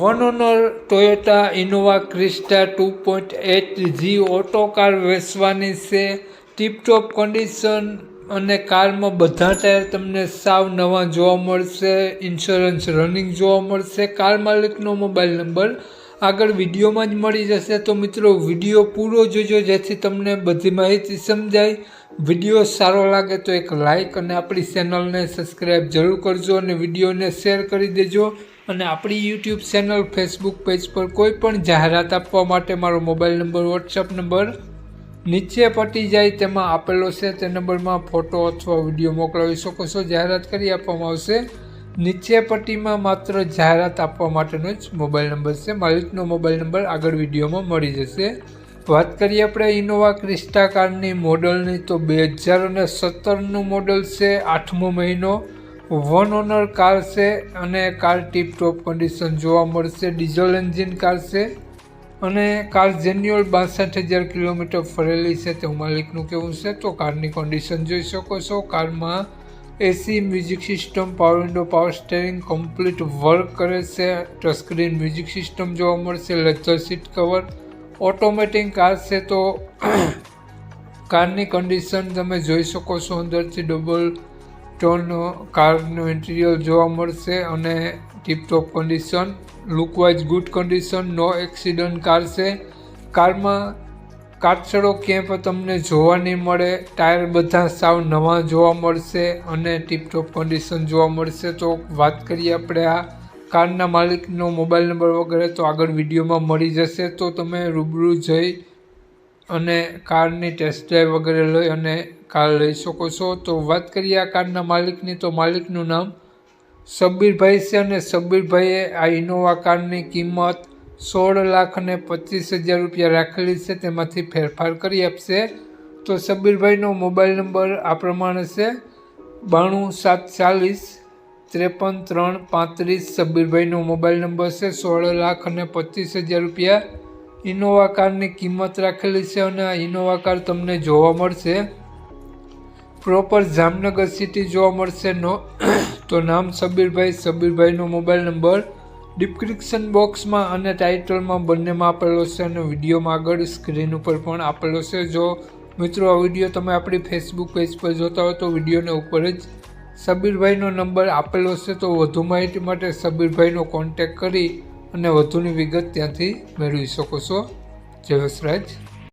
One owner Toyota Innova Crysta two point eight G auto car વેચવાની છે. Tiptop condition અને કારમાં બધા ટાયર તમને સાવ નવા જોવા મળશે. ઇન્સ્યોરન્સ રનિંગ જોવા મળશે. કાર માલિકનો મોબાઈલ નંબર આગળ વિડીયોમાં જ મળી જશે. તો મિત્રો, વીડિયો પૂરો જોજો, જેથી તમને બધી માહિતી સમજાય. વીડિયો સારો લાગે તો એક લાઇક અને આપણી ચેનલને સબસ્ક્રાઈબ જરૂર કરજો અને વિડીયોને શેર કરી દેજો. અને આપણી યુટ્યુબ ચેનલ ફેસબુક પેજ પર કોઈ પણ જાહેરાત આપવા માટે મારો મોબાઈલ નંબર વોટ્સઅપ નંબર નીચે પટી જાય તેમાં આપેલો છે. તે નંબરમાં ફોટો અથવા વીડિયો મોકલાવી શકો છો. જાહેરાત કરી આપવામાં આવશે. નીચે પટ્ટીમાં માત્ર જાહેરાત આપવા માટેનો જ મોબાઈલ નંબર છે. માલિકનો મોબાઈલ નંબર આગળ વિડીયોમાં મળી જશે. વાત કરીએ આપણે ઇનોવા ક્રિસ્ટા કારની મોડલની તો બે હજાર અને સત્તરનું મોડલ છે. આઠમો મહિનો. વન ઓનર કાર છે અને કાર ટીપ ટોપ કન્ડિશન જોવા મળશે. ડીઝલ એન્જિન કાર છે અને કાર જેન્યુઅલ બાસઠ હજાર કિલોમીટર ફરેલી છે. તેવું માલિકનું કહેવું છે. તો કારની કન્ડિશન જોઈ શકો છો. કારમાં AC music system power window power steering complete work કરે છે. ટચસ્ક્રીન મ્યુઝિક સિસ્ટમ જોવા મળશે. Leather seat cover automatic car છે તો કારની કન્ડિશન તમે જોઈ શકો છો. અંદરથી ડબલ ટોન કારનું ઇન્ટિરિયર જોવા મળશે અને tiptop condition lookwise good condition no accident car છે. કારમાં કાચડો ક્યાંય પણ તમને જોવા નહીં મળે, ટાયર બધા સાવ નવા જોવા મળશે અને ટીપટોપ કન્ડિશન જોવા મળશે. તો વાત કરીએ આપણે આ કારના માલિકનો મોબાઈલ નંબર વગેરે, તો આગળ વિડીયોમાં મળી જશે. તો તમે રૂબરૂ જઈ અને કારની ટેસ્ટ ડ્રાઈવ વગેરે લઈ અને કાર લઈ શકો છો. તો વાત કરીએ આ કારના માલિકની. તો માલિકનું નામ સબ્બીરભાઈ છે અને સબ્બીરભાઈએ આ ઇનોવા કારની કિંમત સોળ લાખ અને પચીસ હજાર રૂપિયા રાખેલી છે. તેમાંથી ફેરફાર કરી આપશે. તો સબ્બીરભાઈનો મોબાઈલ નંબર આ પ્રમાણે છે. બાણું સાત ચાલીસ ત્રેપન ત્રણ પાંત્રીસ સબ્બીરભાઈનો મોબાઈલ નંબર છે. સોળ લાખ અને પચીસ હજાર રૂપિયા ઇનોવા કારની કિંમત રાખેલી છે અને આ ઇનોવા કાર તમને જોવા મળશે. પ્રોપર જામનગર સિટી જોવા મળશે નો. તો નામ સબીરભાઈ. સબીરભાઈનો મોબાઈલ નંબર ડિસ્ક્રિપ્શન બોક્સમાં અને ટાઇટલમાં બંનેમાં આપેલો છે અને વિડીયોમાં આગળ સ્ક્રીન ઉપર પણ આપેલો છે. જો મિત્રો, આ વીડિયો તમે આપણી ફેસબુક પેજ પર જોતા હો તો વિડીયોને ઉપર જ સબીરભાઈનો નંબર આપેલો છે. તો વધુ માહિતી માટે સબીરભાઈનો કોન્ટેક કરી અને વધુની વિગત ત્યાંથી મેળવી શકો છો. જય વસરાજ